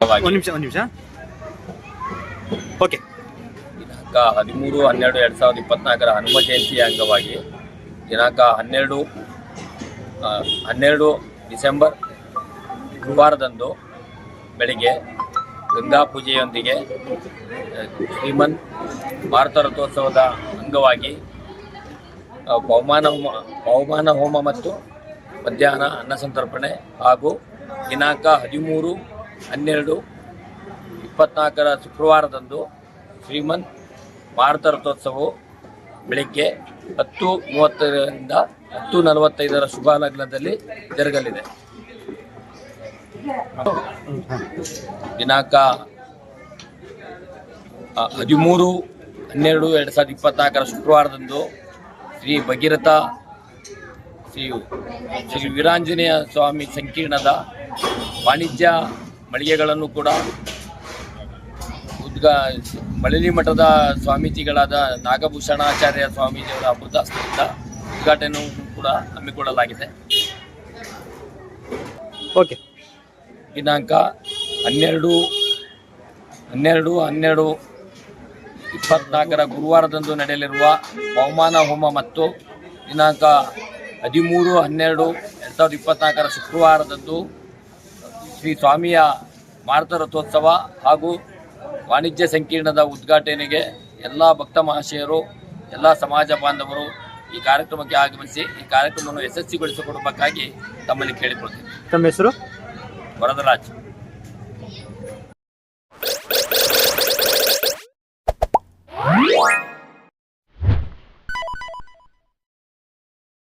ಒಂದ್ ನಿಮಿಷ ಒಂದ್ ನಿಮಿಷ. ಓಕೆ ದಿನಾಂಕ ಹದಿಮೂರು, ಹನ್ನೆರಡು, ಎರಡು ಸಾವಿರದ ಇಪ್ಪತ್ನಾಲ್ಕರ ಹನುಮ ಜಯಂತಿಯ ಅಂಗವಾಗಿ ದಿನಾಂಕ ಹನ್ನೆರಡು ಹನ್ನೆರಡು ಡಿಸೆಂಬರ್ ಗುರುವಾರದಂದು ಬೆಳಿಗ್ಗೆ ಗಂಗಾ ಪೂಜೆಯೊಂದಿಗೆ ಶ್ರೀಮನ್ ಭಾರತ ರಥೋತ್ಸವದ ಅಂಗವಾಗಿ ಪವಮಾನ ಹೋಮ, ಬಹುಮಾನ ಹೋಮ ಮತ್ತು ಮಧ್ಯಾಹ್ನ ಅನ್ನ ಸಂತರ್ಪಣೆ ಹಾಗೂ ದಿನಾಂಕ ಹದಿಮೂರು, ಹನ್ನೆರಡು, ಇಪ್ಪತ್ನಾಲ್ಕರ ಶುಕ್ರವಾರದಂದು ಶ್ರೀಮಂತ್ ಭಾರತ ರಥೋತ್ಸವವು ಬೆಳಿಗ್ಗೆ ಹತ್ತು ಮೂವತ್ತರಿಂದ ಹತ್ತು ನಲವತ್ತೈದರ ಶುಭ ಲಗ್ನದಲ್ಲಿ ಜರುಗಲಿದೆ. ದಿನಾಂಕ ಹದಿಮೂರು, ಹನ್ನೆರಡು, ಎರಡು ಸಾವಿರದ ಇಪ್ಪತ್ನಾಲ್ಕರ ಶುಕ್ರವಾರದಂದು ಶ್ರೀ ಭಗೀರಥ ಶ್ರೀ ಶ್ರೀ ವೀರಾಂಜನೇಯ ಸ್ವಾಮಿ ಸಂಕೀರ್ಣದ ವಾಣಿಜ್ಯ ಮಳಿಗೆಗಳನ್ನು ಕೂಡ ಉದ್ಘಾ ಮಳಲಿ ಮಠದ ಸ್ವಾಮೀಜಿಗಳಾದ ನಾಗಭೂಷಣಾಚಾರ್ಯ ಸ್ವಾಮೀಜಿಯವರ ಅಮೃತ ಉದ್ಘಾಟನೆ ಕೂಡ ಹಮ್ಮಿಕೊಳ್ಳಲಾಗಿದೆ. ಓಕೆ. ದಿನಾಂಕ ಹನ್ನೆರಡು ಹನ್ನೆರಡು ಹನ್ನೆರಡು ಇಪ್ಪತ್ನಾಲ್ಕರ ಗುರುವಾರದಂದು ನಡೆಯಲಿರುವ ಹವಾಮಾನ ಹೋಮ ಮತ್ತು ದಿನಾಂಕ ಹದಿಮೂರು ಹನ್ನೆರಡು ಎರಡು ಸಾವಿರದ ಇಪ್ಪತ್ನಾಲ್ಕರ ಶುಕ್ರವಾರದಂದು ಶ್ರೀ ಸ್ವಾಮಿಯ ಮಾರುತ ರಥೋತ್ಸವ ಹಾಗೂ ವಾಣಿಜ್ಯ ಸಂಕೀರ್ಣದ ಉದ್ಘಾಟನೆಗೆ ಎಲ್ಲ ಭಕ್ತ ಮಹಾಶಯರು ಎಲ್ಲ ಸಮಾಜ ಬಾಂಧವರು ಈ ಕಾರ್ಯಕ್ರಮಕ್ಕೆ ಆಗಮಿಸಿ ಈ ಕಾರ್ಯಕ್ರಮವನ್ನು ಯಶಸ್ವಿಗೊಳಿಸಿಕೊಡಬೇಕಾಗಿ ತಮ್ಮಲ್ಲಿ ಕೇಳಿಕೊಳ್ತೀನಿ ತಮ್ಮ ಹೆಸರು? ವರದರಾಜ್. What?